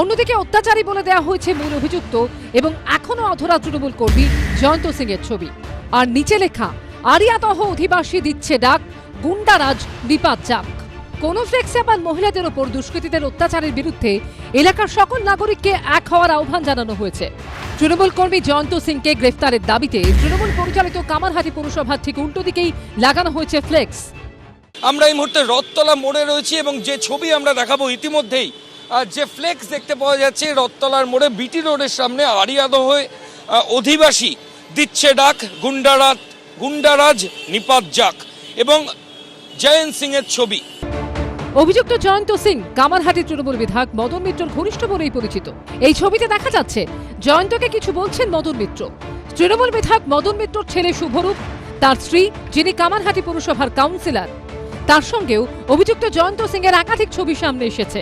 অন্যদিকে অত্যাচারী বলে দেওয়া হয়েছে মূল অভিযুক্ত এবং এখনও অধরা তৃণমূল কর্মী জয়ন্ত সিং এর ছবি। আর নিচে লেখা আরিয়াতহ অধিবাসী দিচ্ছে ডাক, গুন্ডারাজ বিপাদ যাক কোন ফ্লেক্সে আবার মহিলাদের ওপর দুষ্কৃতীদের অত্যাচারের বিরুদ্ধে এলাকার সকল নাগরিককে এক হওয়ার আহ্বান জানানো হয়েছে। তৃণমূল কর্মী জয়ন্ত সিংকে গ্রেফতারের দাবিতে তৃণমূল পরিচালিত কামারহাটি পৌরসভার ঠিক উল্টো দিকেই লাগানো হয়েছে ফ্লেক্স। আমরা এই মুহূর্তে রথতলা মোড়ে রয়েছি এবং যে ছবি আমরা দেখাবো ইতিমধ্যেই যে ফ্লেক্স দেখতে পাওয়া যাচ্ছে, রথতলার মোড়ে বিটি রোডের সামনে আরিয়াদহ হয়ে অধিবাসী দিচ্ছে ডাক গুন্ডারাজ গুন্ডারাজ নিপাত যাক এবং জয়ন্ত সিং এর ছবি। অভিযুক্ত জয়ন্ত সিং, কামারহাটি তৃণমূল বিধায়ক মদন মিত্রর ঘনিষ্ঠ বলেই পরিচিত। এই ছবিতে দেখা যাচ্ছে, জয়ন্তকে কিছু বলছেন মদন মিত্র। তৃণমূল বিধায়ক মদন মিত্রর ছেলে শুভরূপ, তার স্ত্রী, যিনি কামারহাটি পৌরসভার কাউন্সিলর। তার সঙ্গেও অভিযুক্ত জয়ন্ত সিং এর একাধিক ছবি সামনে এসেছে।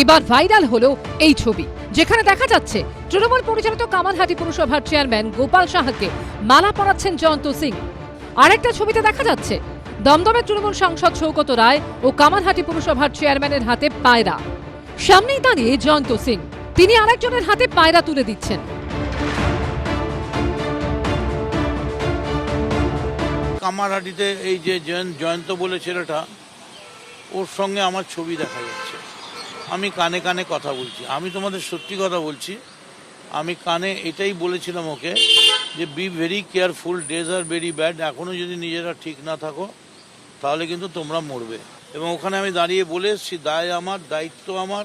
এবার ভাইরাল হলো এই ছবি, যেখানে দেখা যাচ্ছে তৃণমূল পরিচালিত কামারহাটি পুরসভার চেয়ারম্যান গোপাল সাহাকে মালা পরাচ্ছেন জয়ন্ত সিং। আরেকটা ছবিতে দেখা যাচ্ছে, দমদমের তৃণমূল সাংসদ সৌগত রায় ও কামালহাটি পুরসভার চেয়ারম্যানের হাতে পায়রা। সামনেই দাঁড়িয়ে জয়ন্ত সিং, তিনি আরেকজনের হাতে পায়রা তুলে দিচ্ছেন। কামারহাটিতে এই যে জয়ন্ত বলে ছেলেটা ওর সঙ্গে আমার ছবি দেখা যাচ্ছে। আমি কানে কানে কথা বলছি। আমি তোমাদের সত্যি কথা বলছি, আমি কানে এটাই বলেছিলাম ওকে যে বি ভেরি কেয়ারফুল ডেজ আর ভেরি ব্যাড এখনও যদি নিজেরা ঠিক না থাকো, তাহলে কিন্তু তোমরা মরবে। এবং ওখানে আমি দাঁড়িয়ে বলে এসেছি, দায় আমার, দায়িত্ব আমার।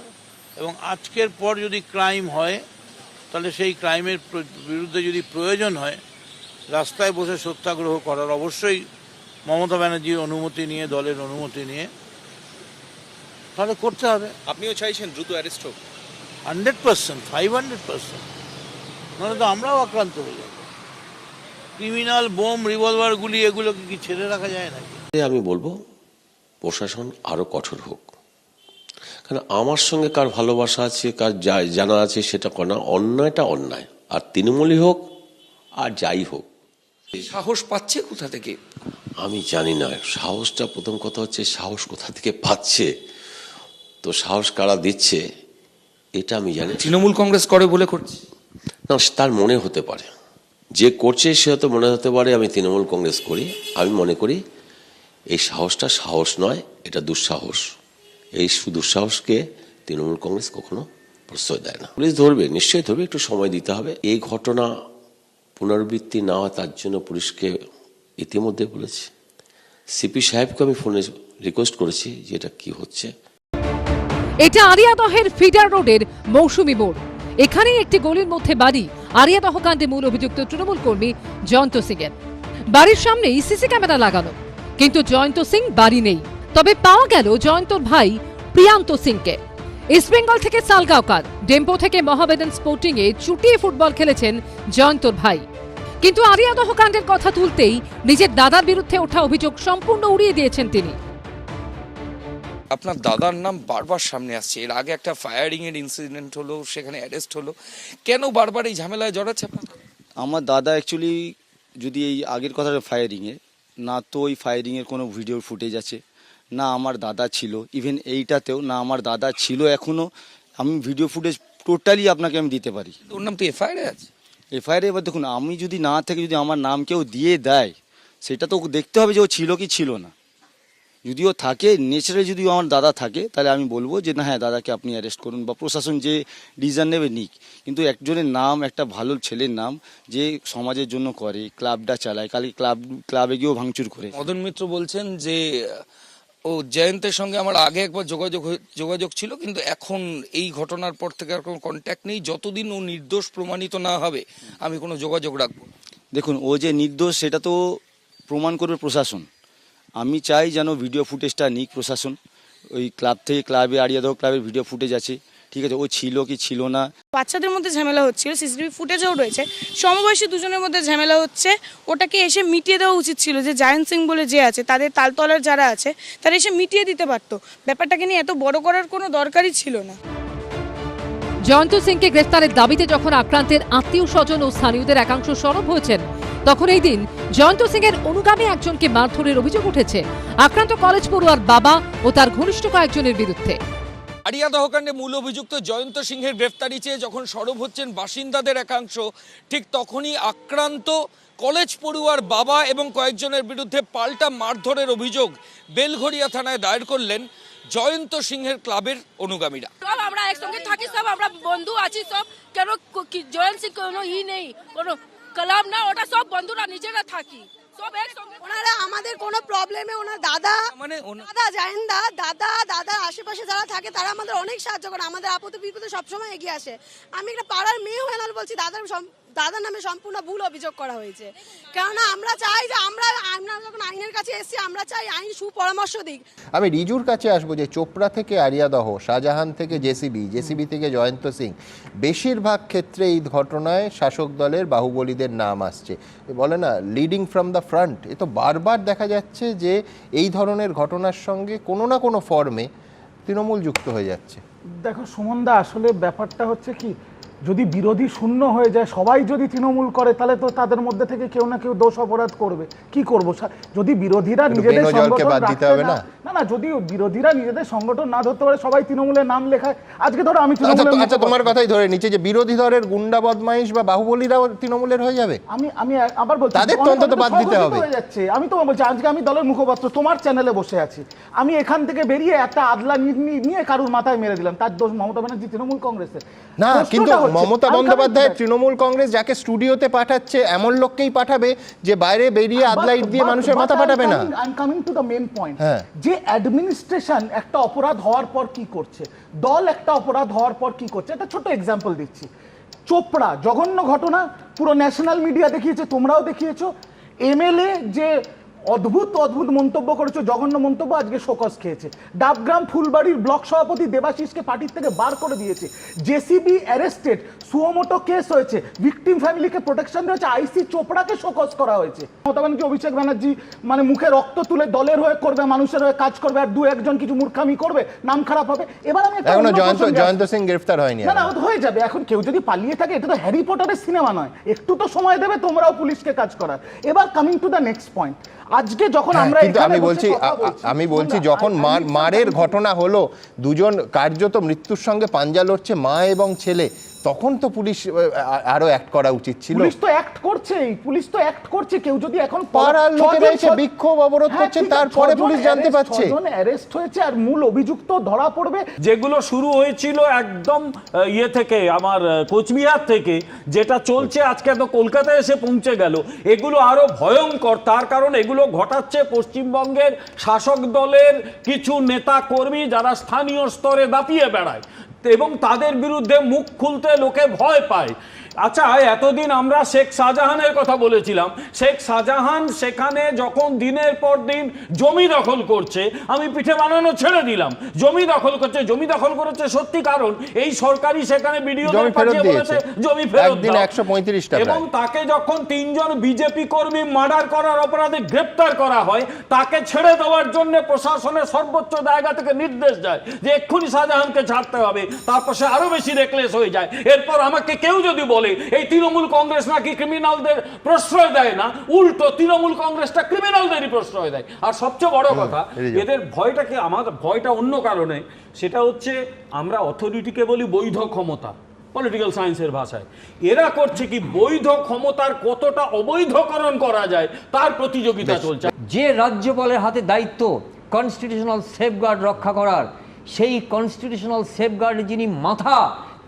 এবং আজকের পর যদি ক্রাইম হয়, তাহলে সেই ক্রাইমের বিরুদ্ধে যদি প্রয়োজন হয়, রাস্তায় বসে সত্যাগ্রহ করার অবশ্যই মমতা ব্যানার্জির অনুমতি নিয়ে, দলের অনুমতি নিয়ে তাহলে করতে হবে। আপনিও চাইছেন দ্রুত অ্যারেস্ট হোক? Hundred percent five hundred percent. নাহলে তো আমরাও আক্রান্ত হয়ে যাব। ক্রিমিনাল বোম রিভলভারগুলি এগুলোকে কি ছেড়ে রাখা যায় নাকি? আমি বলব প্রশাসন আরও কঠোর হোক। কারণ আমার সঙ্গে কার ভালোবাসা আছে কার যা- জানা আছে সেটা করা অন্যায়টা অন্যায়। আর তৃণমূলই হোক আর যাই হোক। সাহস পাচ্ছে কোথা থেকে? আমি জানি না সাহসটা প্রথম কথা হচ্ছে সাহস কোথা থেকে পাচ্ছে? তো সাহস কারা দিচ্ছে এটা আমি জানি তৃণমূল কংগ্রেস করে বলে করছে। না তার মনে হতে পারে। যে করছে সে হয়তো মনে হতে পারে আমি তৃণমূল কংগ্রেস করি আমি মনে করি এই সাহসটা সাহস নয় এটা দুঃসাহস। এই দুঃসাহসকে তৃণমূল কংগ্রেস কখনো প্রশ্রয় দেয় না। পুলিশ ধরবে নিশ্চয়ই ধরবে একটু সময় দিতে হবে। এই ঘটনা পুনরাবৃত্তি না হয় তার জন্য পুলিশকে ইতিমধ্যে বলেছি। সিপি সাহেবকে আমি ফোনে রিকোয়েস্ট করেছি যে এটা কী হচ্ছে। এটা আরিয়াদহের ফিডার রোডের মৌসুমী মোড়। এখানেই একটি গলির মধ্যে বাড়ি। আরিয়াদহ কাণ্ডে মূল অভিযুক্ত তৃণমূল কর্মী জয়ন্ত সিং এর বাড়ির সামনেই সিসি ক্যামেরা লাগানো। কিন্তু জয়ন্ত সিং বাড়ি নেই। তবে পাওয়া গেল জয়ন্তর ভাই প্রিয়ান্ত সিংকে। ইস্টবেঙ্গল থেকে সালগাঁওকার, ডেম্পো থেকে মহাবেদন স্পোর্টিং এ চুটিয়ে ফুটবল খেলেছেন জয়ন্তর ভাই। কিন্তু আরিয়াদহ কাণ্ডের কথা তুলতেই নিজের দাদার বিরুদ্ধে ওঠা অভিযোগ সম্পূর্ণ উড়িয়ে দিয়েছেন তিনি। আপনার দাদার নাম বারবার সামনে আসছে। এর আগে একটা ফায়ারিং এর ইনসিডেন্ট হলো সেখানে অ্যারেস্ট হলো। কেন বারবার এই ঝামেলায় জড়াচ্ছে আপনার আমার দাদা অ্যাকচুয়ালি যদি এই আগের কথাটা ফায়ারিংয়ের না তো ওই ফায়ারিংয়ের কোনো ভিডিও ফুটেজ আছে না আমার দাদা ছিল ইভেন এইটাতেও না আমার দাদা ছিল এখনও আমি ভিডিও ফুটেজ টোটালি আপনাকে আমি দিতে পারি। ওর নাম তো এফআইআর আছে। এফআইআর এবার দেখুন আমি যদি না থেকে যদি আমার নাম কেউ দিয়ে দেয় সেটা তো দেখতে হবে যে ও ছিল কি ছিল না। যদিও থাকে নেচারে যদিও আমার দাদা থাকে তাহলে আমি বলব যে না হ্যাঁ দাদাকে আপনি অ্যারেস্ট করুন বা প্রশাসন যে ডিসিশন নেবে নিক। কিন্তু একজনের নাম একটা ভালো ছেলের নাম যে সমাজের জন্য করে ক্লাবটা চালায় কালকে ক্লাব ক্লাবে গিয়েও ভাঙচুর করে। মদন মিত্র বলছেন যে ও জয়ন্তের সঙ্গে আমার আগে একবার যোগাযোগ যোগাযোগ ছিল কিন্তু এখন এই ঘটনার পর থেকে আর কোনো কন্ট্যাক্ট নেই। যতদিন ও নির্দোষ প্রমাণিত না হবে আমি কোনো যোগাযোগ রাখব দেখুন ও যে নির্দোষ সেটা তো প্রমাণ করবে প্রশাসন। আমি চাই যেন ভিডিও ফুটেজটা নিক প্রশাসন। ওই ক্লাব থেকে ক্লাবে আড়িয়াদহ ক্লাবের ভিডিও ফুটেজ আছে। ঠিক আছে, ও ছিল কি ছিল না? বাচ্চাদের মধ্যে ঝামেলা হচ্ছিল সিসিটিভি ফুটেজও রয়েছে। সমবয়সী দুজনের মধ্যে ঝামেলা হচ্ছে। ওটাকে এসে মিটিয়ে দেওয়া উচিত ছিল যে জায়ন্ত সিং বলে যে আছে, তাদের তালতলার যারা আছে, তারা এসে মিটিয়ে দিতে পারতো। ব্যাপারটাকে নিয়ে এত বড় করার কোনো দরকারই ছিল না। জয়ন্ত সিংকে গ্রেফতারের দাবিতে যখন আক্রান্তের আত্মীয় স্বজন ও স্থানীয়দের একাংশ সরব হয়েছেন, তখন এই দিন জয়ন্ত সিং এর অনুগামী একজনকে মারধরের অভিযোগ উঠেছে। আক্রান্ত কলেজ পড়ুয়ার বাবা ও তার ঘনিষ্ঠ কয়েকজনের বিরুদ্ধে। আরিয়া দহকাণ্ডে মূল অভিযুক্ত জয়ন্ত সিংহের গ্রেফতারি চেয়ে যখন সরব হচ্ছেন বাসিন্দাদের একাংশ, ঠিক তখনই আক্রান্ত কলেজ পড়ুয়ার বাবা এবং কয়েকজনের বিরুদ্ধে পাল্টা মারধরের অভিযোগ বেলঘরিয়া থানায় দায়ের করলেন। জয়ন্ত সিংহের ক্লাবের অনুগামীরা। সব আমরা একসঙ্গে থাকি সব আমরা বন্ধু আছি সব কেন জয়েন্ট সিং কোনো ই নেই কোনো ক্লাব না ওটা সব বন্ধুরা নিজেরা থাকি সব একসঙ্গে ওনারা আমাদের কোনো প্রবলেমে ওনার দাদা মানে ওনা- দাদা জায়েন্দা দাদা দাদা আশেপাশে যারা থাকে তারা আমাদের অনেক সাহায্য করে আমাদের আপদে বিপদে সবসময় এগিয়ে আসে। আমি একটা পাড়ার মেয়ে হয়ে বলছি দাদার দাদার নামে সম্পূর্ণ ভুল অভিযোগ করা হয়েছে। কেননা আমরা চাই যে আমরা আমরা যখন আইনের কাছে এসেছি আমরা চাই আইন সুপরামর্শ দিক। আমি রিজুর কাছে আসব যে চোপড়া থেকে আরিয়াদহ শাহজাহান থেকে জেসিবি জেসিবি থেকে জয়ন্ত সিং বেশিরভাগ ক্ষেত্রে এই ঘটনায় শাসক দলের বাহুবলীদের নাম আসছে। বলে না লিডিং ফ্রম দ্য ফ্রন্ট এ তো বারবার দেখা যাচ্ছে যে এই ধরনের ঘটনার সঙ্গে কোনো না কোনো ফর্মে তৃণমূল যুক্ত হয়ে যাচ্ছে। দেখো সুমনদা আসলে ব্যাপারটা হচ্ছে কি যদি বিরোধী শূন্য হয়ে যায় সবাই যদি তৃণমূল করে তাহলে তো তাদের মধ্যে থেকে কেউ না কেউ দোষ অপরাধ করবে কি করব যদি বিরোধীরা নিজেদের সংগঠন বাদ দিতে রাখতে হবে না? না না যদি বিরোধীরা নিজেদের সংগঠন না ধরতে পারে সবাই তৃণমূলের নাম লেখায়। আজকে ধরো আমি আচ্ছা তৃণমূলের আচ্ছা তোমার কথাই ধরে নিচ্ছে যে বিরোধী দলের গুন্ডা বদমাইশ বা বাহুবলীরাও তৃণমূলের হয়ে যাবে? আমি আমি আবার বলছি তাদের তো অন্তত বাদ দিতে হবে। যাচ্ছে। আমি তো বলছি আজকে আমি দলের মুখপাত্র তোমার চ্যানেলে বসে আছি। আমি এখান থেকে বেরিয়ে একটা আদলা নিয়ে কারুর মাথায় মেরে দিলাম তার দোষ মমতা ব্যানার্জি তৃণমূল কংগ্রেসের। না কিন্তু মমতা বন্দ্যোপাধ্যায় তৃণমূল কংগ্রেস যাকে স্টুডিওতে পাঠাচ্ছে এমন লোককেই পাঠাবে যে বাইরে বেরিয়ে আদলা ইট দিয়ে মানুষের মাথা পাঠাবে না। I am coming to the main point হ্যাঁ। যে অ্যাডমিনিস্ট্রেশন একটা অপরাধ হওয়ার পর কি করছে? দল একটা অপরাধ হওয়ার পর কি করছে? একটা ছোট এক্সাম্পল দিচ্ছি। চোপড়া, জঘন্য ঘটনা, পুরো ন্যাশনাল মিডিয়া দেখিয়েছে, তোমরাও দেখিয়েছো। এমএলএ যে অদ্ভুত অদ্ভুত মন্তব্য করেছ জঘন্য মন্তব্য আজকে শোকস খেয়েছে। ডাবগ্রাম ফুলবাড়ির ব্লক সভাপতি দেবাশিসকে পার্টির থেকে বার করে দিয়েছে। JCB arrested suo motu case হয়েছে ভিকটিম ফ্যামিলিকে প্রোটেকশন দেওয়া হয়েছে আইসি চোপড়াকে শোকস করা হয়েছে। মমতা ব্যানার্জি অভিষেক ব্যানার্জি মানে মুখে রক্ত তুলে দলের হয়ে করবে মানুষের হয়ে কাজ করবে আর দু একজন কিছু মূর্খামি করবে নাম খারাপ হবে। এবার আমি এখনও জয়ন্ত জয়ন্ত সিং গ্রেফতার হয়নি না না হয়ে যাবে। এখন কেউ যদি পালিয়ে থাকে এটা তো হ্যারি পটারের সিনেমা নয়। একটু তো সময় দেবে তোমরাও পুলিশকে কাজ করার। এবার coming to the next point আজকে যখন হ্যাঁ, আমরা কিন্তু আমি বলছি আমি বলছি যখন মারের ঘটনা হলো দুজন কার্যত মৃত্যুর সঙ্গে পাঞ্জা লড়ছে মা এবং ছেলে। তখন তো পুলিশ আরও অ্যাক্ট করা উচিত ছিল। পুলিশ তো অ্যাক্ট করছেই পুলিশ তো অ্যাক্ট করছে কেউ যদি এখন পাড়ার লোকেরা এসে বিক্ষোভ অবরোধ হ্যাঁ, করছে, তারপরে পুলিশ জানতে পারছে। ছজন অ্যারেস্ট হয়েছে আর মূল অভিযুক্ত ধরা পড়বে। যেগুলো শুরু হয়েছিল একদম ইয়ে থেকে আমার কোচবিহার থেকে যেটা চলছে আজকে তো কলকাতায় এসে পৌঁছে গেল। এগুলো আরও ভয়ঙ্কর তার কারণ এগুলো ঘটাচ্ছে পশ্চিমবঙ্গের শাসক দলের কিছু নেতা কর্মী যারা স্থানীয় স্তরে দাপিয়ে বেড়ায়। এবং তাদের বিরুদ্ধে মুখ খুলতে লোকে ভয় পায়। আচ্ছা এতদিন আমরা শেখ শাহজাহানের কথা বলেছিলাম শেখ শাহজাহান সেখানে যখন দিনের পর দিন জমি দখল করছে আমি পিঠে বানানো ছেড়ে দিলাম জমি দখল করছে জমি দখল করেছে সত্যি কারণ এই সরকারি সেখানে ভিডিও জমি ফেরত পাঠিয়ে। বলেছে জমি ফেরত একদিনে দাও। 135 এবং তাকে যখন তিনজন বিজেপি কর্মী মার্ডার করার অপরাধে গ্রেপ্তার করা হয় তাকে ছেড়ে দেওয়ার জন্য প্রশাসনের সর্বোচ্চ জায়গা থেকে নির্দেশ যায় যে এক্ষুনি শাহজাহানকে ছাড়তে হবে তারপর সে আরও বেশি রেকলেস হয়ে যায় এরপর আমাকে কেউ যদি বলে এই তৃণমূল কংগ্রেস নাকি ক্রিমিনালদের প্রশ্রয় দেয় না? উল্টো তৃণমূল কংগ্রেসটা ক্রিমিনালদেরই প্রশ্রয় দেয়। আর সবচেয়ে বড় কথা এদের ভয়টা কি আমার ভয়টা অন্য কারণে সেটা হচ্ছে আমরা অথরিটিকে বলি বৈধ ক্ষমতা পলিটিক্যাল সায়েন্সের ভাষায়। এরা করছে কি বৈধ ক্ষমতার কতটা অবৈধকরণ করা যায় তার প্রতিযোগিতা চলছে। যে রাজ্যপালের হাতে দায়িত্ব কনস্টিটিউশনাল সেফগার্ড রক্ষা করার সেই কনস্টিটিউশনাল সেফগার্ডের যিনি মাথা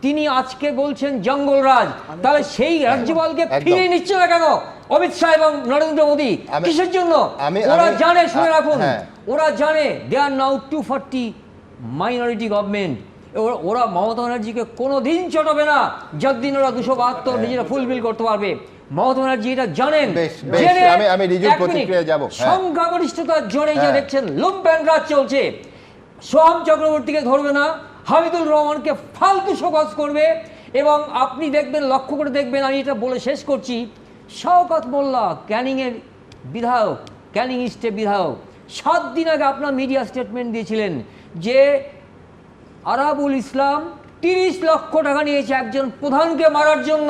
তিনি আজকে বলছেন জঙ্গলরাজ তাহলে সেই রাজ্যপালকে। ফিরিয়ে নিচ্ছে না কেন? অমিত শাহ এবং নরেন্দ্র মোদী কিসের জন্য? ওরা জানে শুনে রাখুন। হ্যাঁ। ওরা জানে they are now two forty minority government ওরা মমতা ব্যানার্জিকে কোনো দিন চটাবে না যতদিন ওরা দুশো বাহাত্তর নিজেরা ফুলফিল করতে পারবে। মমতা ব্যানার্জি এটা জানেন। হ্যাঁ। সংখ্যাগরিষ্ঠতার জোরে যে হ্যাঁ। দেখছেন লুম্পেন রাজ চলছে। সোহাম চক্রবর্তীকে ধরবে না হামিদুল রহমানকে ফালতু শোকজ করবে এবং আপনি দেখবেন লক্ষ্য করে দেখবেন আমি এটা বলে শেষ করছি। শওকত মোল্লা ক্যানিংয়ের বিধায়ক ক্যানিং ইস্টে বিধায়ক সাত দিন আগে আপনার মিডিয়া স্টেটমেন্ট দিয়েছিলেন যে আরাবুল ইসলাম তিরিশ লক্ষ টাকা নিয়েছে একজন প্রধানকে মারার জন্য।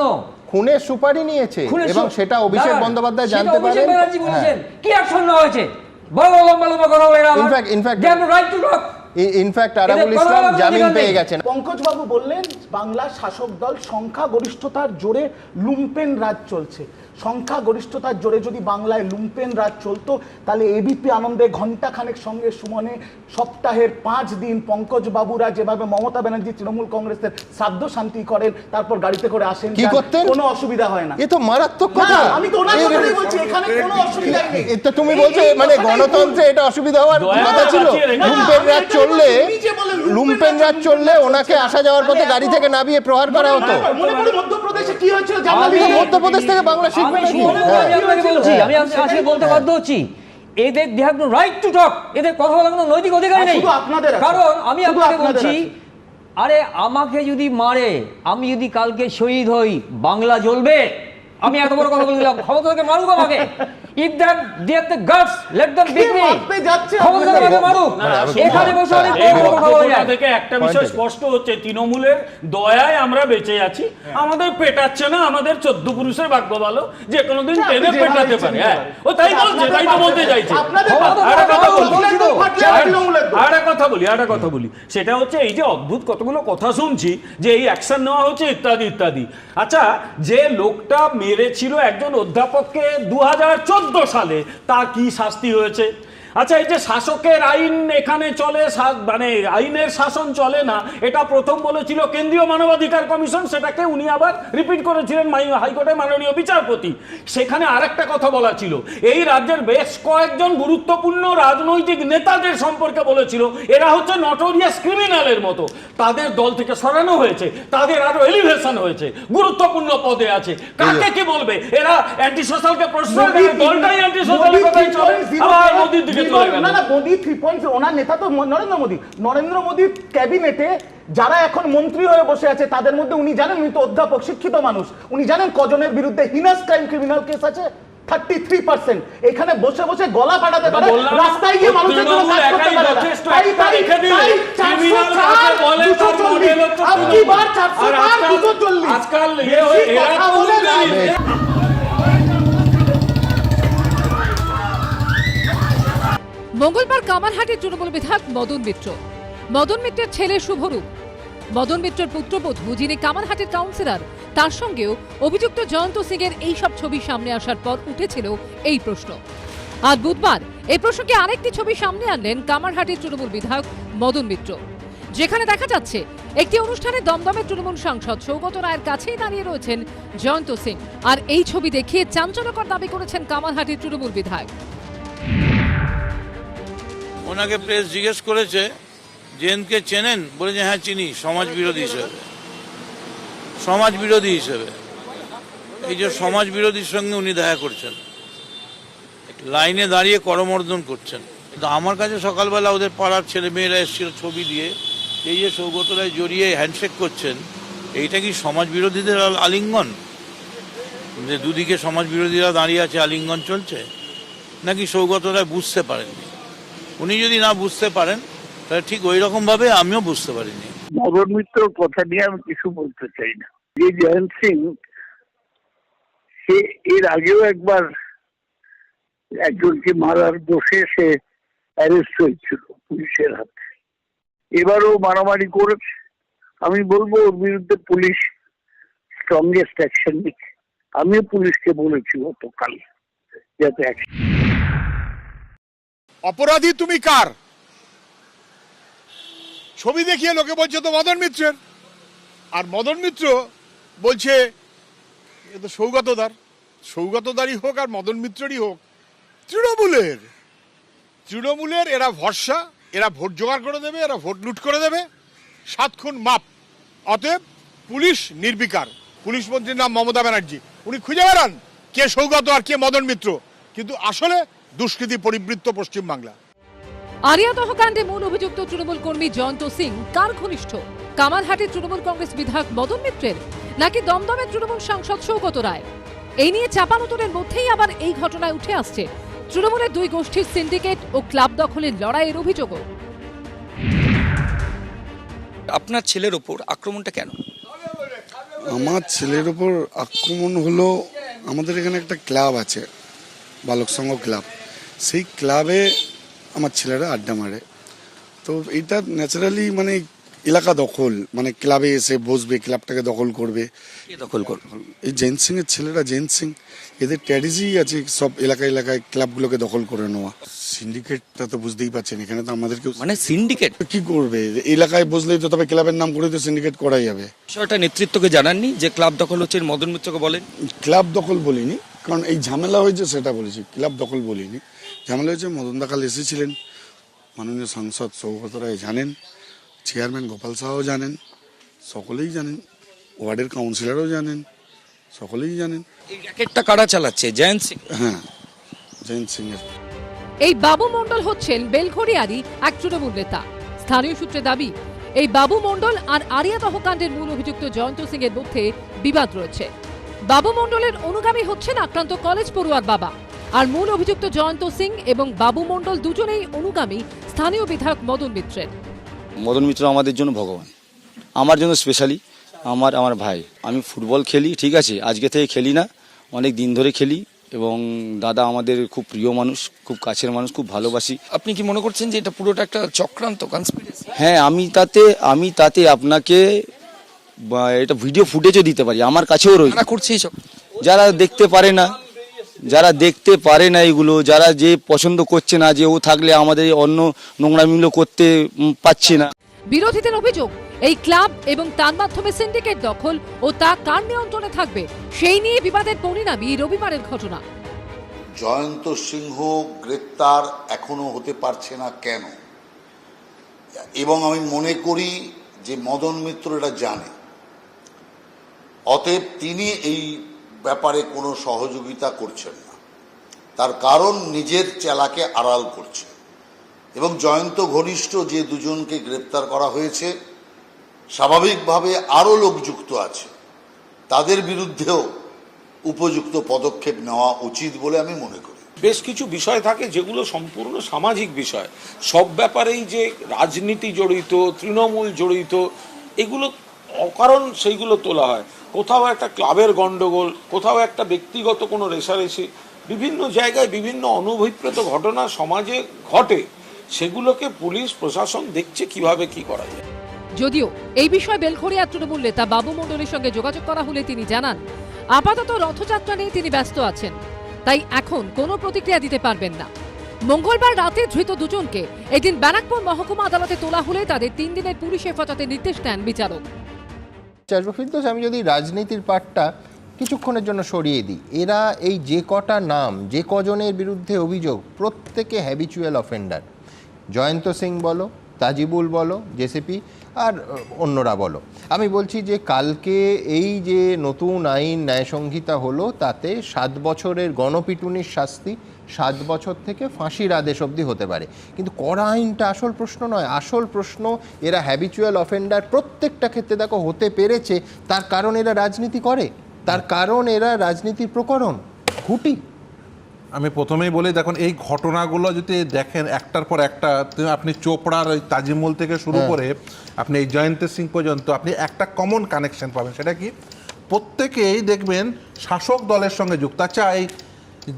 খুনের সুপারি নিয়েছে এবং সেটা অভিষেক বন্দ্যোপাধ্যায় জানতে পারেন? হ্যাঁ। বলেছেন। কি অ্যাকশন নেওয়া হয়েছে? বড় বড় লম্বা লম্বা কথা বলে in fact- right to talk in fact Arabul Islam জামিন পেয়ে গেছেন। পঙ্কজ বাবু বললেন বাংলা শাসক দল সংখ্যা গরিষ্ঠতার জোরে লুম্পেন রাজ চলছে। সংখ্যাগরিষ্ঠতার জোরে যদি বাংলায় লুম্পেন রাজ চলতো তাহলে এবিপি আনন্দে ঘণ্টাখানেক সঙ্গে সুমনে সপ্তাহের পাঁচ দিন পঙ্কজ বাবুরা যেভাবে মমতা ব্যানার্জি তৃণমূল কংগ্রেসের শ্রাদ্ধ শান্তি করেন তারপর গাড়িতে করে আসেন কি করতেন? কোনো অসুবিধা হয় না। এ তো মারাত্মক কথা। আমি তো ওনার কথাই বলছি এখানে কোনো অসুবিধা নেই। এটা তুমি বলছো মানে গণতন্ত্রে এটা অসুবিধা হওয়ার কথা ছিল। লুম্পেন রাজ চললে লুম্পেন রাজ রাজ চললে ওনাকে আসা যাওয়ার পথে গাড়ি থেকে নামিয়ে প্রহার করা হতো। মনে করে মধ্যপ্রদেশে কি হয়েছিল মধ্যপ্রদেশ থেকে বাংলা শিখবে নাকি? হ্যাঁ। আমি আজকে বলতে বাধ্য হচ্ছি। এদের they have right to talk এদের কথা বলার কোনো নৈতিক অধিকার নেই। শুধু আপনাদের কারণ আমি আপনাকে বলছি আরে আমাকে যদি মারে আমি যদি কালকে শহীদ হই বাংলা জ্বলবে। আমি এত বড় কথা বলে দিলাম। ক্ষমতা থেকে মারুক আমাকে। বিট মি মারতে যাচ্ছে ক্ষমতা থেকে আমাকে মারুক না, না, এখানে বসে অনেক বড় কথা বলা যায়। থেকে একটা বিষয় স্পষ্ট হচ্ছে তৃণমূলের দয়ায় আমরা বেঁচে আছি। আমাদের পেটাচ্ছে না আমাদের চোদ্দ পুরুষের ভাগ্য ভালো যে কোনোদিন টেনে পেটাতে পারে। হ্যাঁ ও তাই বলছে তাই তো বলতে চাইছে। আর কথা বলি। আর একটা কথা বলি সেটা হচ্ছে এই যে অদ্ভুত কতগুলো কথা শুনছি যে এই অ্যাকশন নেওয়া হচ্ছে ইত্যাদি ইত্যাদি। আচ্ছা যে লোকটা মেরেছিল একজন অধ্যাপককে দু সালে তার কি শাস্তি হয়েছে? আচ্ছা এই যে শাসকের আইন এখানে চলে মানে আইনের শাসন চলে না এটা প্রথম বলেছিল কেন্দ্রীয় মানবাধিকার কমিশন সেটাকে উনি আবার রিপিট করেছিলেন হাইকোর্টের মাননীয় বিচারপতি। সেখানে আরেকটা কথা বলা ছিল এই রাজ্যের বেশ কয়েকজন গুরুত্বপূর্ণ রাজনৈতিক নেতাদের সম্পর্কে বলেছিল এরা হচ্ছে নটোরিয়াস ক্রিমিনালের মতো। তাদের দল থেকে সরানো হয়েছে তাদের আরও এলিভেশন হয়েছে গুরুত্বপূর্ণ পদে আছে। কাকে কি বলবে? এরা অ্যান্টি সোশ্যালকে প্রশ্রয় দেয় দলটাই অ্যান্টি সোশ্যাল কথাই চলে। আবার মোদির দিকে না। না মোদি থ্রি পয়েন্ট ওনার নেতা তো নরেন্দ্র মোদী। নরেন্দ্র মোদীর ক্যাবিনেটে যারা এখন মন্ত্রী হয়ে বসে আছে তাদের মধ্যে উনি জানেন উনি তো অধ্যাপক শিক্ষিত মানুষ। উনি জানেন কজনের বিরুদ্ধে হিনাস ক্রাইম ক্রিমিনাল কেস আছে থার্টি থ্রি পার্সেন্ট এখানে বসে বসে গলা পাঠাতে পারে রাস্তায় গিয়ে মানুষের জন্য কাজ করতে পারে তাই তাই তাই criminal 404, কাকে বলে তার 240, model হচ্ছে আপনি বার আর 404, আজকাল- 240 আজকাল মঙ্গলবার কামারহাটের তৃণমূল বিধায়ক মদন মিত্র। মদন মিত্রের ছেলে শুভরূপ। মদন মিত্রের পুত্রবধূ যিনি কামারহাটের কাউন্সিলর, তার সঙ্গেও অভিযুক্ত জয়ন্ত সিং এর এইসব ছবি সামনে আসার পর উঠেছিল এই প্রশ্ন। আর বুধবার এই প্রসঙ্গে আরেকটি ছবি সামনে আনলেন কামারহাটের তৃণমূল বিধায়ক মদন মিত্র। যেখানে দেখা যাচ্ছে, একটি অনুষ্ঠানে দমদমের তৃণমূল সাংসদ সৌগত রায়ের কাছেই দাঁড়িয়ে রয়েছেন জয়ন্ত সিং। আর এই ছবি দেখিয়ে চাঞ্চল্যকর দাবি করেছেন কামারহাটির তৃণমূল বিধায়ক। ওনাকে প্রেস জিজ্ঞেস করেছে, জেনকে চেনেন? বলেছে হ্যাঁ চিনি সমাজ বিরোধী হিসেবে। সমাজ বিরোধী হিসেবে। এই যে সমাজ বিরোধীর সঙ্গে উনি দেখা করছেন। লাইনে দাঁড়িয়ে করমর্দন করছেন। কিন্তু আমার কাছে সকালবেলা ওদের পাড়ার ছেলে মেয়েরা এসেছিল ছবি দিয়ে। এই যে সৌগত রায় জড়িয়ে হ্যান্ডশেক করছেন, এইটা কি সমাজ বিরোধীদের আলিঙ্গন? যে দুদিকে সমাজ বিরোধীরা দাঁড়িয়ে আছে, আলিঙ্গন চলছে? নাকি সৌগত রায় বুঝতে পারেননি? উনি যদি না বুঝতে পারেন, তাহলে ঠিক ওই রকম ভাবে আমিও বুঝতে পারিনি। মিত্রর কথা নিয়ে আমি কিছু বলতে চাই না। যে জয়ন্ত সিং, সে এর আগেও একবার একজনকে মারার দোষে সে অ্যারেস্ট হয়েছিল পুলিশের হাতে। এবারও মারামারি করেছে। আমি বলব ওর বিরুদ্ধে পুলিশ স্ট্রংগেস্ট অ্যাকশন নিচ্ছে আমিও পুলিশকে বলেছি গতকাল যাতে action অপরাধী তুমি কার? ছবি দেখিয়ে লোকে বলছে তো মদন মিত্রের। আর মদন মিত্র বলছে, এ তো সৌগতদার। সৌগতদারই হোক আর মদন মিত্রেরই হোক, তৃণমূলের। তৃণমূলের এরা ভরসা, এরা ভোট জোগাড় করে দেবে, এরা ভোট লুট করে দেবে। সাত খুন মাপ। অতএব পুলিশ নির্বিকার। পুলিশ মন্ত্রীর নাম মমতা ব্যানার্জি। উনি খুঁজে বেড়ান কে সৌগত আর কে মদন মিত্র। কিন্তু আসলে দুষ্কৃতি পরিবৃত্ত পশ্চিমবাংলা। আরিয়াদহ কাণ্ডে মূল অভিযুক্ত তৃণমূল কর্মী জয়ন্ত সিং কার ঘনিষ্ঠ কামারহাটের তৃণমূল কংগ্রেস বিধায়ক মদন মিত্রের নাকি দমদমের তৃণমূল সাংসদ সৌগত রায়? এই নিয়ে চাপানোতরের মধ্যেই আবার এই ঘটনায় উঠে আসছে তৃণমূলের দুই গোষ্ঠীর সিন্ডিকেট ও ক্লাব দখলের লড়াইয়ের অভিযোগও। আপনার ছেলের ওপর আক্রমণটা কেন? আমার ছেলের ওপর আক্রমণ হলো আমাদের এখানে একটা ক্লাব আছে বালক সংঘ ক্লাব। সেই ক্লাবে আমার ছেলেরা আড্ডা মারে। তো এটা ন্যাচারালি মানে এলাকা দখল মানে ক্লাবে এসে বসবে ক্লাবটাকে দখল করবে। দখল করবে? এই জেন্ট সিং এর ছেলেরা জেন্ট সিং এদের ট্র্যাডিজি আছে সব এলাকায় এলাকায় ক্লাবগুলোকে দখল করে নেওয়া। সিন্ডিকেটটা তো বুঝতেই পারছেন এখানে তো আমাদেরকে মানে সিন্ডিকেট কি করবে? এলাকায় বসলেই তো তবে ক্লাবের নাম করে তো সিন্ডিকেট করাই যাবে। বিষয়টা নেতৃত্বকে জানাননি যে ক্লাব দখল হচ্ছে মদন মিত্রকে বলেন? ক্লাব দখল বলিনি কারণ এই ঝামেলা হয়েছে সেটা বলেছি ক্লাব দখল বলিনি। ঝামেলা হয়েছে মদন দাকাল এসেছিলেন। মাননীয় সাংসদ সৌগত রায় জানেন চেয়ারম্যান গোপাল সাহাও জানেন সকলেই জানেন ওয়ার্ডের কাউন্সিলরও জানেন সকলেই জানেন। এই র্যাকেটটা কারা চালাচ্ছে? জয়ন্ত সিং? হ্যাঁ জয়ন্ত সিংয়ের এই বাবু মণ্ডল হচ্ছেন বেলঘড়িয়ারই এক তৃণমূল নেতা। স্থানীয় সূত্রে দাবি এই বাবু মণ্ডল আর আরিয়া কাণ্ডের মূল অভিযুক্ত জয়ন্ত সিং এর মধ্যে বিবাদ রয়েছে। বাবু মণ্ডলের অনুগামী হচ্ছেন আক্রান্ত কলেজ পড়ুয়ার বাবা। আর মূল অভিযুক্ত জয়ন্ত সিং এবং বাবু মণ্ডল দুজনেই অনুগামী স্থানীয় বিধায়ক মদন মিত্রের। মদন মিত্র আমাদের জন্য ভগবান। আমার জন্য স্পেশালি আমার আমার ভাই। আমি ফুটবল খেলি ঠিক আছে? আজকে থেকে খেলি না। অনেক দিন ধরে খেলি এবং দাদা আমাদের খুব প্রিয় মানুষ খুব কাছের মানুষ খুব ভালোবাসি। আপনি কি মনে করছেন যে এটা পুরোটা একটা চক্রান্ত কনস্পিরেসি হ্যাঁ আমি তাতে আমি তাতে আপনাকে বা এটা ভিডিও ফুটেজও দিতে পারি। আমার কাছেও রয়েছে। কারা করছে যারা দেখতে পারে না যারা দেখতে পারে না এগুলো যারা যে পছন্দ করছে না যে ও থাকলে আমাদের অন্য নোংরামিগুলো করতে পাচ্ছে না। বিরোধীদের অভিযোগ এই ক্লাব এবং তার মাধ্যমে সিন্ডিকেট দখল ও তা কার নিয়ন্ত্রণে থাকবে সেই নিয়ে বিবাদের পরিণামই রবিবারের ঘটনা। জয়ন্ত সিংহ গ্রেপ্তার এখনও হতে পারছে না কেন? এবং আমি মনে করি যে মদন মিত্র এটা জানে। অতএব তিনি এই ব্যাপারে কোনো সহযোগিতা করছেন না। তার কারণ নিজের চেলাকে আড়াল করছে। এবং জয়ন্ত ঘনিষ্ঠ যে দুজনকে গ্রেপ্তার করা হয়েছে, স্বাভাবিকভাবে আরও লোক যুক্ত আছে। তাদের বিরুদ্ধেও উপযুক্ত পদক্ষেপ নেওয়া উচিত বলে আমি মনে করি। বেশ কিছু বিষয় থাকে যেগুলো সম্পূর্ণ সামাজিক বিষয়। সব ব্যাপারেই যে রাজনীতি জড়িত, তৃণমূল জড়িত, এগুলো অকারণ সেইগুলো তোলা হয়। কোথাও একটা ক্লাবের গন্ডগোল, কোথাও একটা ব্যক্তিগত কোনো রেশারেশি বিভিন্ন জায়গায় বিভিন্ন অনভিপ্রেত ঘটনা সমাজে ঘটে, সেগুলোকে পুলিশ, প্রশাসন দেখছে কীভাবে কি করা যায়। যদিও এই বিষয়ে বেলখড়িয়া তৃণমূল নেতা বাবু মণ্ডলের সঙ্গে যোগাযোগ করা হলে তিনি জানান, আপাতত রথযাত্রা নিয়ে তিনি ব্যস্ত আছেন, তাই এখন কোনো প্রতিক্রিয়া দিতে পারবেন না। মঙ্গলবার রাতে ধৃত দুজনকে এদিন ব্যারাকপুর মহকুমা আদালতে তোলা হলে তাদের তিন দিনের পুলিশ হেফাজতে নির্দেশ দেন বিচারক। আসব ফিরদোস আমি যদি রাজনীতির পাটটা কিছুক্ষণের জন্য সরিয়ে দিই, এরা এই যে কটা নাম, যে কজনের বিরুদ্ধে অভিযোগ, প্রত্যেকে হ্যাবিচুয়াল অফেন্ডার জয়ন্ত সিং বলো, তাজিবুল বলো, জেসিপি আর অন্যরা বলো। আমি বলছি যে কালকে এই যে নতুন আইন ন্যায়সংহিতা হলো, তাতে সাত বছরের গণপিটুনির শাস্তি সাত বছর থেকে ফাঁসির আদেশ অবধি হতে পারে। কিন্তু কড়া আইনটা আসল প্রশ্ন নয়। আসল প্রশ্ন এরা হ্যাবিচুয়াল অফেন্ডার প্রত্যেকটা ক্ষেত্রে দেখো হতে পেরেছে তার কারণ এরা রাজনীতি করে। তার কারণ এরা রাজনীতির প্রকরণ খুঁটি। আমি প্রথমেই বলি দেখুন এই ঘটনাগুলো যদি দেখেন একটার পর একটা আপনি চোপড়ার ওই তাজিমুল থেকে শুরু করে আপনি এই জয়ন্ত সিং পর্যন্ত আপনি একটা কমন কানেকশন পাবেন। সেটা কি? প্রত্যেকেই দেখবেন শাসক দলের সঙ্গে যুক্ত। আচ্ছা এই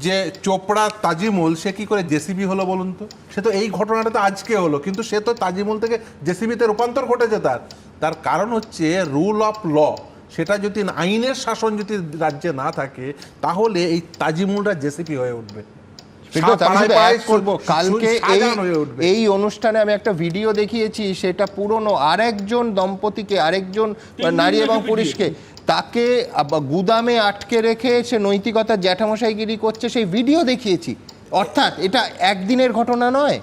যে চোপড়া তাজিমুল সে কি করে জেসিবি হলো বলুন তো? সে তো এই ঘটনাটা তো আজকে হলো কিন্তু সে তো তাজিমুল থেকে জেসিবিতে রূপান্তর ঘটেছে তার। তার কারণ হচ্ছে রুল অফ ল সেটা যদি আইনের শাসন যদি রাজ্যে না থাকে তাহলে এই তাজিমুলরা জেসিপি হয়ে উঠবে। কালকে হয়ে উঠবে। এই অনুষ্ঠানে আমি একটা ভিডিও দেখিয়েছি সেটা পুরনো আরেকজন দম্পতিকে আরেকজন নারী এবং পুরুষকে তাকে গুদামে আটকে রেখে সে নৈতিকতার জ্যাঠামশাইগিরি করছে, সেই ভিডিও দেখিয়েছি। অর্থাৎ এটা একদিনের ঘটনা নয়।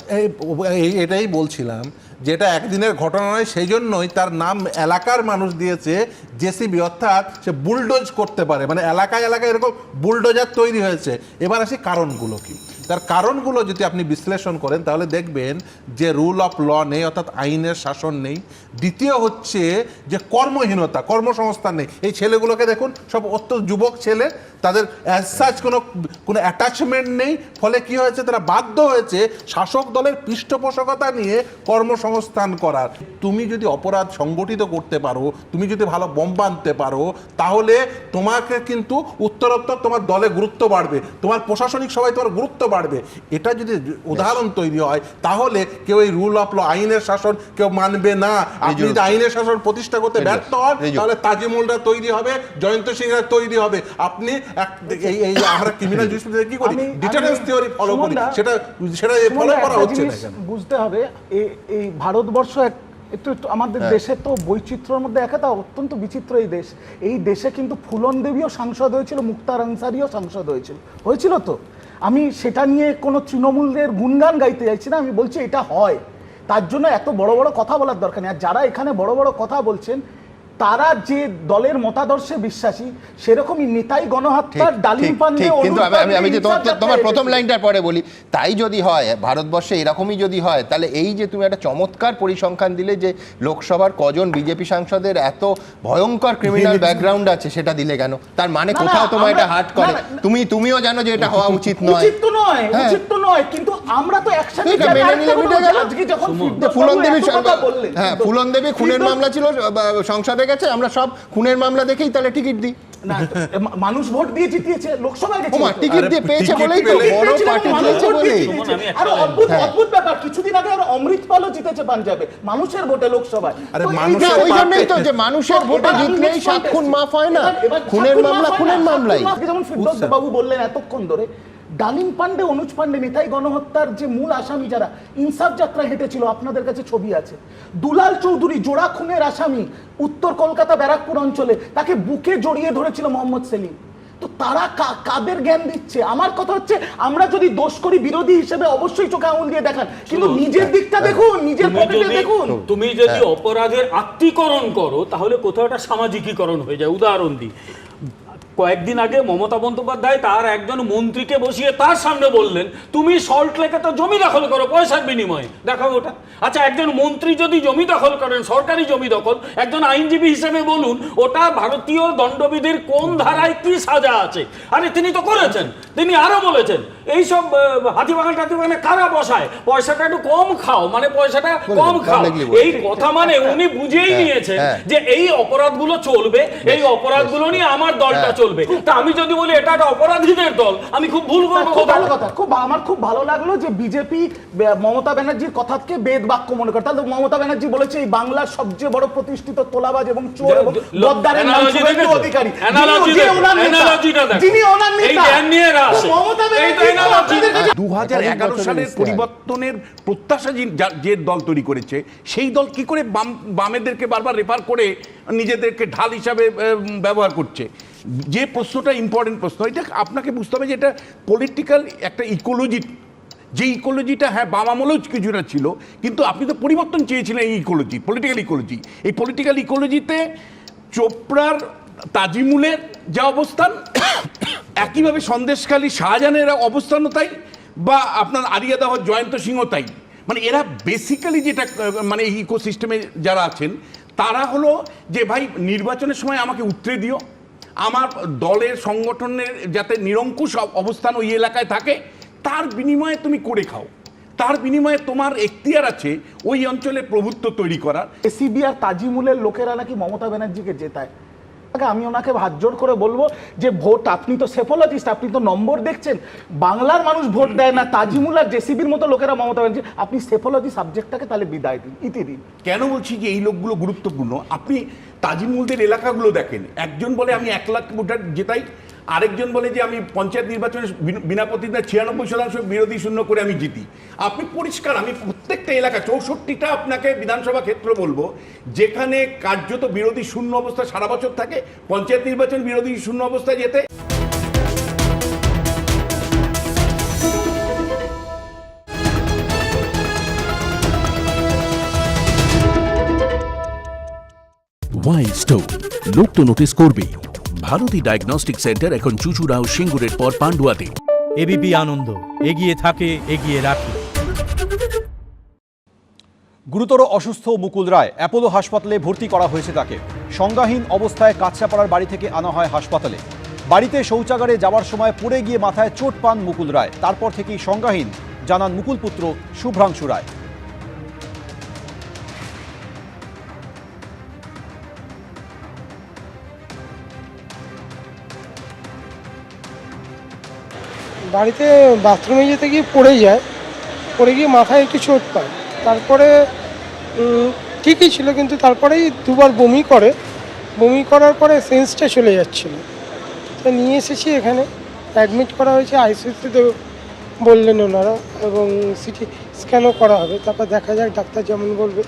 এটাই বলছিলাম যেটা একদিনের ঘটনা নয়, সেই জন্যই তার নাম এলাকার মানুষ দিয়েছে, জেসিবি, অর্থাৎ সে বুলডোজ করতে পারে। মানে এলাকায় এলাকায় এরকম বুলডোজার তৈরি হয়েছে। এবার আসি কারণগুলো কি? তার কারণগুলো যদি আপনি বিশ্লেষণ করেন, তাহলে দেখবেন যে রুল অফ ল নেই, অর্থাৎ আইনের শাসন নেই। দ্বিতীয় হচ্ছে যে কর্মহীনতা, কর্মসংস্থান নেই। এই ছেলেগুলোকে দেখুন, সব অত যুবক ছেলে, তাদের অ্যাজ সাচ কোনো কোনো অ্যাটাচমেন্ট নেই। ফলে কি হয়েছে, তারা বাধ্য হয়েছে শাসক দলের পৃষ্ঠপোষকতা নিয়ে কর্মসংস্থান করার। তুমি যদি অপরাধ সংগঠিত করতে পারো, তুমি যদি ভালো বোম বাঁধতে পারো, তাহলে তোমাকে কিন্তু উত্তরোত্তর তোমার দলে গুরুত্ব বাড়বে। তোমার প্রশাসনিক সবাই তোমার গুরুত্ব বাড়বে এটা যদি উদাহরণ তৈরি হয় তাহলে কেউ এই রুল অফ ল আইনের শাসন কেউ মানবে না। আপনি যদি আইনের শাসন প্রতিষ্ঠা করতে ব্যর্থ হন তাহলে তাজিমুলরা তৈরি হবে জয়ন্ত সিংরা তৈরি হবে। আপনি এই এই আমরা ক্রিমিনাল জুডিশিয়ারি কি করি? ডিটারেন্স থিওরি ফলো করি। সেটা সেটা ফলো করা হচ্ছে না বুঝতে হবে এই ভারতবর্ষ এক একটু একটু আমাদের হ্যাঁ। দেশে তো বৈচিত্র্যের মধ্যে একটা অত্যন্ত বিচিত্র এই দেশ। এই দেশে কিন্তু ফুলন দেবীও সাংসদ হয়েছিল মুক্তার আনসারিও সাংসদ হয়েছিল। হয়েছিল তো? আমি সেটা নিয়ে কোনো তৃণমূলের গুণগান গাইতে চাইছি না, আমি বলছি এটা হয়। তার জন্য এত বড় বড় কথা বলার দরকার নেই। আর যারা এখানে বড় বড় কথা বলছেন তারা যে দলের মতাদর্শে বিশ্বাসী সেরকমই নিতাই গণহত্যার ডালিম পান্ডে কিন্তু আমি আমি আমি যে তোমার প্রথম। লাইনটার পরে বলি তাই যদি হয় ভারতবর্ষে এরকমই যদি হয় তাহলে এই যে তুমি একটা চমৎকার পরিসংখ্যান দিলে যে লোকসভার কজন বিজেপি সাংসদের এত ভয়ঙ্কর ক্রিমিনাল ব্যাকগ্রাউন্ড আছে সেটা দিলে কেন তার মানে কোথাও তোমার এটা হার্ট করে তুমি তুমিও জানো যে এটা হওয়া উচিত নয় উচিত তো নয় হ্যাঁ। উচিত তো নয় কিন্তু আমরা তো একসাথে। আজকে যখন ফুলন দেবী কথা বললেন, হ্যাঁ ফুলন দেবী খুনের মামলা ছিল বা, সংসদে গেছে আমরা সব খুনের মামলা দেখেই তাহলে টিকিট দিই। মানুষ ভোট দিয়ে জিতিয়েছে লোকসভায়। টিকিট দিয়ে পেয়েছে বলেই তো। বড় পার্টি দিয়েছে একটা আর অদ্ভুত হ্যাঁ। অদ্ভুত ব্যাপার কিছুদিন আগে আর অমৃত পালও জিতেছে পাঞ্জাবে। মানুষের ভোটে লোকসভায়। আরে ওই জন্যই তো যে মানুষের ভোটে জিতলেই সাত খুন মাফ হয় না। খুনের মামলা খুনের মামলাই। যেমন ফিরদৌস বাবু বললেন এতক্ষণ ধরে ডালিম পান্ডে অনুজ পান্ডে নিতাই গণহত্যার যে মূল আসামি যারা ইনসাফ যাত্রা হেঁটেছিল আপনাদের কাছে ছবি আছে। দুলাল চৌধুরী জোড়া খুনের আসামি উত্তর কলকাতা ব্যারাকপুর অঞ্চলে তাকে বুকে জড়িয়ে ধরেছিল মোহাম্মদ সেলিম। তো তারা কাদের জ্ঞান দিচ্ছে? আমার কথা হচ্ছে আমরা যদি দোষ করি বিরোধী হিসেবে অবশ্যই চোখে আঙুল দিয়ে দেখান। কিন্তু নিজের দিকটা দেখুন নিজের পকেটে দেখুন। তুমি যদি অপরাধের আত্মীকরণ করো তাহলে কোথাও একটা সামাজিকীকরণ হয়ে যায়। উদাহরণ দিই। কয়েকদিন আগে মমতা বন্দ্যোপাধ্যায় তার একজন মন্ত্রীকে বসিয়ে তার সামনে বললেন তুমি সল্ট লেকে তো জমি দখল করো পয়সার বিনিময়ে। দেখাও ওটা। আচ্ছা একজন মন্ত্রী যদি জমি দখল করেন সরকারি জমি দখল একজন আইনজীবী হিসেবে বলুন ওটা ভারতীয় দণ্ডবিধির কোন ধারায় কি সাজা আছে? আরে তিনি তো করেছেন তিনি আরও বলেছেন এইসব আহ, হাতিবাগান টাতিবাগানে কারা বসায়? পয়সাটা একটু কম খাও মানে পয়সাটা কম খাও। এই কথা মানে উনি বুঝেই হ্যাঁ, নিয়েছেন হ্যাঁ। যে এই অপরাধগুলো চলবে এই অপরাধগুলো নিয়ে আমার দলটা হ্যাঁ। চলবে। তা আমি যদি বলি এটা একটা অপরাধীদের দল আমি খুব ভুল করব খুব ভালো কথা খুব আমার খুব ভালো লাগল যে বিজেপি মমতা ব্যানার্জির কথাকে বেদ বাক্য মনে করে। তাহলে মমতা ব্যানার্জি বলেছে এই বাংলার সবচেয়ে বড় প্রতিষ্ঠিত তোলাবাজ এবং চোর এবং গদ্দারের নাম শুভেন্দু অধিকারী। যিনি- ওনার নেতা। যিনি ওনার এই নেতা। মমতা ব্যানার্জি তো analogy। আপনাদের কাছে দু হাজার এগারো বছরের সালের পরিবর্তনের প্রত্যাশা যে- দল তৈরি করেছে সেই দল কি করে বাম বামেদেরকে বারবার রেফার করে নিজেদেরকে ঢাল হিসাবে ব্যবহার করছে? যে প্রশ্নটা ইম্পর্টেন্ট প্রশ্ন, এটা আপনাকে বুঝতে হবে যে এটা পলিটিক্যাল একটা ইকোলজি যে ইকোলজিটা হ্যাঁ বাম আমলেও কিছুটা ছিল, কিন্তু আপনি তো পরিবর্তন চেয়েছিলেন এই ইকোলজি পলিটিক্যাল ইকোলজি এই পলিটিক্যাল ইকোলজিতে চোপড়ার, তাজিমুলের যা অবস্থান, একইভাবে সন্দেশখালী শাহজাহানের অবস্থানও তাই, বা আপনার আরিয়া দাহ জয়ন্ত সিংহ তাই। মানে এরা বেসিক্যালি যেটা মানে এই ইকোসিস্টেমে যারা আছেন, তারা হলো যে, ভাই, নির্বাচনের সময় আমাকে উত্তরে দিও। আমার দলের সংগঠনের যাতে নিরঙ্কুশ অব- অবস্থান ওই এলাকায় থাকে, তার বিনিময়ে তুমি করে খাও। তার বিনিময়ে তোমার এখতিয়ার আছে ওই অঞ্চলে প্রভুত্ব তৈরি করার। এসিবি আর তাজিমুলের লোকেরা নাকি মমতা ব্যানার্জিকে জেতায়। আগে আমি ওনাকে হাত জোর করে বলব যে ভোট, আপনি তো সেফোলজিস্ট, আপনি তো নম্বর দেখছেন। বাংলার মানুষ ভোট দেয় না, তাজিমুল আর জেসিবির মতো লোকেরা মমতা ব্যানার্জি, আপনি সেফোলজি সাবজেক্টটাকে তাহলে বিদায় দিন, ইতি দিন। কেন বলছি যে এই লোকগুলো গুরুত্বপূর্ণ? আপনি তাজিমুলদের এলাকাগুলো দেখেন। একজন বলে, আমি এক লাখ ভোটার জেতাই। আরেকজন বলে যে আমি পঞ্চায়েত নির্বাচনে বিন- বিনা প্রতিদ্বন্দ্বিতা ছিয়ানব্বই শতাংশ বিরোধী শূন্য করে আমি জিতি। আপনি পরিষ্কার, আমি প্রত্যেকটা এলাকা, চৌষট্টিটা আপনাকে বিধানসভা ক্ষেত্র বলব, যেখানে কার্যত বিরোধী শূন্য অবস্থা সারা বছর থাকে, পঞ্চায়েত নির্বাচন বিরোধী শূন্য অবস্থায় যেতে। ওয়াইল্ড স্টোন লোক তো নোটিস করবেই। ভারতী ডায়াগনস্টিক সেন্টার এখন চুচুড়া ও সিঙ্গুরের পর পান্ডুয়াতে। এবিপি আনন্দ এগিয়ে থাকে এগিয়ে রাখে। গুরুতর অসুস্থ মুকুল রায় অ্যাপোলো হাসপাতালে ভর্তি করা হয়েছে তাকে। সংজ্ঞাহীন অবস্থায় কাছড়াপাড়ার বাড়ি থেকে আনা হয় হাসপাতালে। বাড়িতে শৌচাগারে যাওয়ার সময় পড়ে গিয়ে মাথায় চোট পান মুকুল রায়। তারপর থেকেই সংজ্ঞাহীন জানান মুকুল পুত্র শুভ্রাংশু রায়। বাড়িতে বাথরুমে যেতে গিয়ে পড়ে যায়, পড়ে গিয়ে মাথায় একটু চোট পায়। তারপরে ঠিকই ছিল কিন্তু তারপরেই দুবার বমি করে। বমি করার পরে সেন্সটা চলে যাচ্ছিল। তো নিয়ে এসেছি এখানে। অ্যাডমিট করা হয়েছে আইসিউতে বললেন ওনারা এবং সিটি স্ক্যানও করা হবে। তারপর দেখা যাক ডাক্তার যেমন বলবে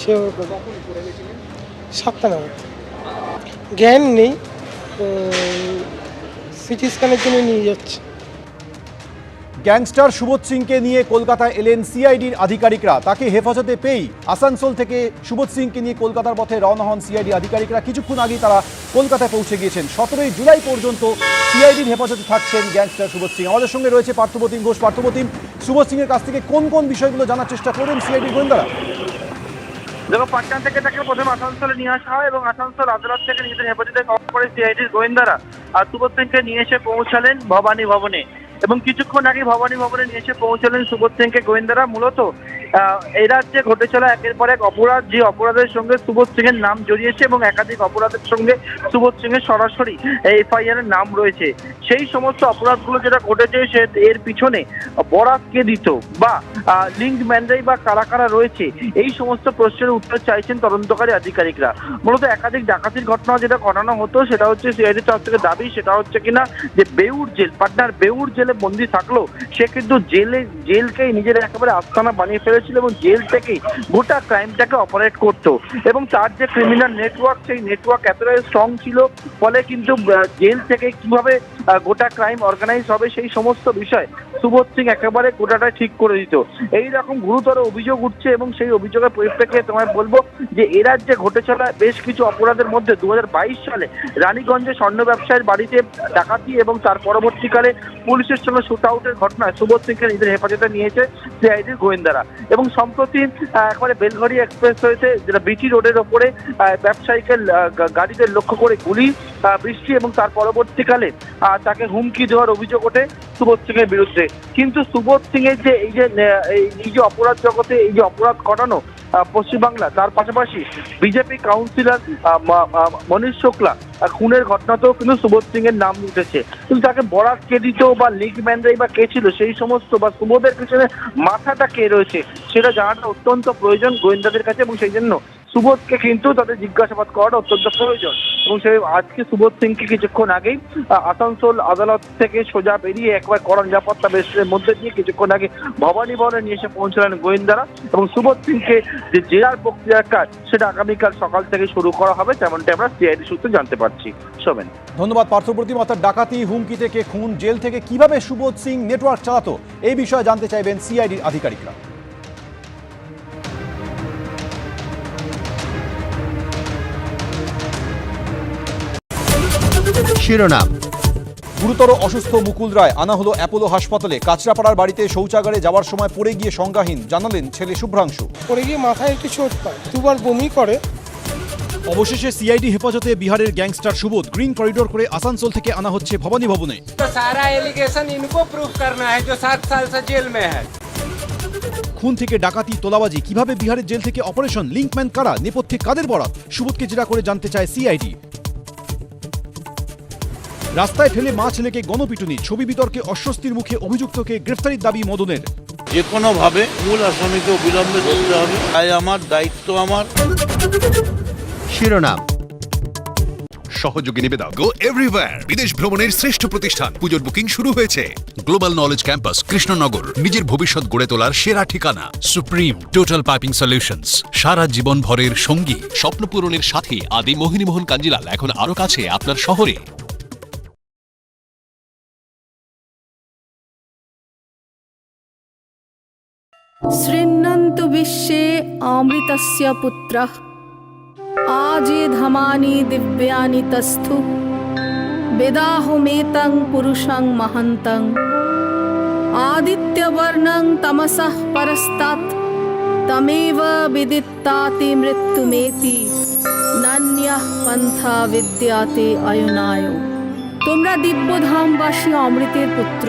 সে সাতটা নাগাদ জ্ঞান নেই সিটি স্ক্যানের জন্য নিয়ে যাচ্ছে। গ্যাংস্টার সুবোধ সিংকে নিয়ে কলকাতায় এলেন সিআইডির আধিকারিকরা। তাকে হেফাজতে পেয়েই আসানসোল থেকে সুবোধ সিংকে নিয়ে কলকাতার পথে রওনা হন সিআইডি আধিকারিকরা। কিছুক্ষণ আগেই তারা কলকাতায় পৌঁছে গিয়েছেন। সতেরোই জুলাই পর্যন্ত সিআইডির হেফাজতে থাকছেন গ্যাংস্টার সুবোধ সিং। আমাদের সঙ্গে রয়েছে পার্থপ্রতিম ঘোষ। পার্থপ্রতিম, সুবোধ সিংয়ের কাছ থেকে কোন কোন বিষয়গুলো জানার চেষ্টা করবেন সিআইডির গোয়েন্দারা? দেখো পাটনা থেকে তাকে প্রথমে আসানসোলে নিয়ে আসা হয় এবং আসানসোল আদালত থেকে নিজেদের হেফাজতে কভার করে সিআইডির গোয়েন্দারা। আর সুবোধ সিংকে নিয়ে এসে পৌঁছালেন ভবানী ভবনে। এবং কিছুক্ষণ আগে ভবানী ভবনে নিয়ে এসে পৌঁছলেন সুবোধ সিংকে গোয়েন্দারা। মূলত এই রাজ্যে ঘটে চলা একের পর এক অপরাধ, যে অপরাধের সঙ্গে সুবোধ সিং এর নাম জড়িয়েছে এবং একাধিক অপরাধের সঙ্গে সুবোধ সিং এর সরাসরি এফআইআর এর নাম রয়েছে। সেই সমস্ত অপরাধগুলো যেটা ঘটেছে, সে এর পিছনে বরাত কে দিত বা লিঙ্ক ম্যানরাই বা কারা কারা রয়েছে, এই সমস্ত প্রশ্নের উত্তর চাইছেন তদন্তকারী আধিকারিকরা। মূলত একাধিক ডাকাতির ঘটনা যেটা ঘটানো হতো, সেটা হচ্ছে সিআইডির তরফ থেকে দাবি, সেটা হচ্ছে কিনা যে বেউর জেল, পাটনার বেউর জেলে বন্দি থাকল, সে কিন্তু জেলে, জেলকেই নিজের একেবারে আস্তানা বানিয়ে ফেলেছিল এবং জেল থেকেই গোটা ক্রাইমটাকে অপারেট করতো। এবং তার যে ক্রিমিনাল নেটওয়ার্ক, সেই নেটওয়ার্ক এতটাই স্ট্রং ছিল, ফলে কিন্তু জেল থেকে কীভাবে গোটা ক্রাইম অর্গানাইজ হবে, সেই সমস্ত বিষয় সুবোধ সিং একেবারে গোটাটা ঠিক করে দিত। এই রকম গুরুতর অভিযোগ উঠছে এবং সেই অভিযোগের পরিপ্রেক্ষিতে তোমায় বলব যে এ রাজ্যে ঘটে চলা বেশ কিছু অপরাধের মধ্যে দু হাজার বাইশ সালে রানীগঞ্জে স্বর্ণ ব্যবসায়ীর বাড়িতে ডাকাতি এবং তার পরবর্তীকালে পুলিশের সঙ্গে শুট আউটের ঘটনায় সুবোধ সিংকে নিজের হেফাজতে নিয়েছে। সিআইডির গোয়েন্দারা। এবং সম্প্রতি একবারে বেলঘড়ি এক্সপ্রেস হয়েছে, যেটা বিটি রোডের ওপরে ব্যবসায়ীকে গাড়িদের লক্ষ্য করে গুলি বৃষ্টি এবং তার পরবর্তীকালে তাকে হুমকি দেওয়ার অভিযোগ ওঠে সুবোধ সিং এর বিরুদ্ধে। কিন্তু সুবোধ সিং এর যে এই যে এই- যে অপরাধ জগতে এই যে অপরাধ ঘটানো পশ্চিমবাংলা। তার পাশাপাশি বিজেপি কাউন্সিলর মনীষ শুক্লা খুনের ঘটনাতেও কিন্তু সুবোধ সিং এর নাম উঠেছে। কিন্তু তাকে বরাত কে দিত বা লিগ ম্যানরাই বা কে ছিল সেই সমস্ত বা সুবোধের পিছনে মাথাটা কে রয়েছে, সেটা জানাটা অত্যন্ত প্রয়োজন গোয়েন্দাদের কাছে এবং সেই জন্য সুবোধকে কিন্তু তাদের জিজ্ঞাসাবাদ করাটা অত্যন্ত প্রয়োজন। এবং সেই আজকে সুবোধ সিংকে কিছুক্ষণ আগেই আসানসোল আদালত থেকে সোজা বেরিয়ে একবার কড়া নিরাপত্তা বেশের মধ্যে দিয়ে কিছুক্ষণ আগে ভবানী ভবনে নিয়ে এসে পৌঁছলেন গোয়েন্দারা। এবং সুবোধ সিংকে যে জেরার প্রক্রিয়ার কাজ, সেটা আগামীকাল সকাল থেকে শুরু করা হবে তেমনটা আমরা সিআইডি সূত্রে জানতে পারছি। সোমেন ধন্যবাদ পার্থপ্রতিম অর্থাৎ ডাকাতি হুমকি থেকে খুন, জেল থেকে কীভাবে সুবোধ সিং নেটওয়ার্ক চালাতো, এই বিষয়ে জানতে চাইবেন সিআইডির আধিকারিকরা। শিরোনাম। গুরুতর অসুস্থ মুকুল রায় আনা হলো অ্যাপোলো হাসপাতালে। কাঁচরাপাড়ার বাড়িতে শৌচাগারে যাওয়ার সময় পড়ে গিয়ে সংজ্ঞাহীন জানালেন ছেলে শুভ্রাংশু। পড়ে গিয়ে মাথায় একটি চোট পায় দুবার বমি করে। অবশেষে সিআইডি হেফাজতে বিহারের গ্যাংস্টার সুবোধ গ্রিন করিডোর করে আসানসোল থেকে আনা হচ্ছে ভবানী ভবনে। সারা এলিগেশন ইনকো প্রুভ করনা হ্যায় জো সাল সে জেল মে হ্যায়। খুন থেকে ডাকাতি তোলাবাজি কীভাবে বিহারের জেল থেকে অপারেশন লিঙ্কম্যান কারা নেপথ্যে কাদের বরাত? সুবোধকে জেরা করে জানতে চায় সিআইডি। রাস্তায় ফেলে মা ছেলেকে গণপিটুনি ছবি বিতর্কে অস্বস্তির মুখে অভিযুক্তকে গ্রেফতারির দাবি মদনের। যে কোনোভাবে মূল আসামিকে অবিলম্বে ধরতে হবে। তাই আমার দায়িত্ব আমার। শিরোনাম। সহযোগী নিবেদক। গো এভরিওয়্যার বিদেশ ভ্রমণের শ্রেষ্ঠ প্রতিষ্ঠান। পুজোর বুকিং শুরু হয়েছে। Global knowledge campus Krishnanagar. নিজের ভবিষ্যৎ গড়ে তোলার সেরা ঠিকানা। সুপ্রিম টোটাল পাইপিং সলিউশনস সারা জীবন ভরের সঙ্গী। স্বপ্ন পূরণের সাথে আদি মোহিনীমোহন কাঞ্জিলাল এখন আরও কাছে আপনার শহরে। शृण्वन्तु विश्वे अमृतस्य पुत्रः आजेधमानि दिव्यानि तस्थु वेदाहुमेतं पुरुषं महन्तम् आदित्यवर्णं तमसः परस्तात् तमेव विदित्ताति मृत्युमेति নান্যাহ পন্থা বিদ্যাতে অয়নায় তোমরা দিব্যধামবাসী অমৃতের পুত্র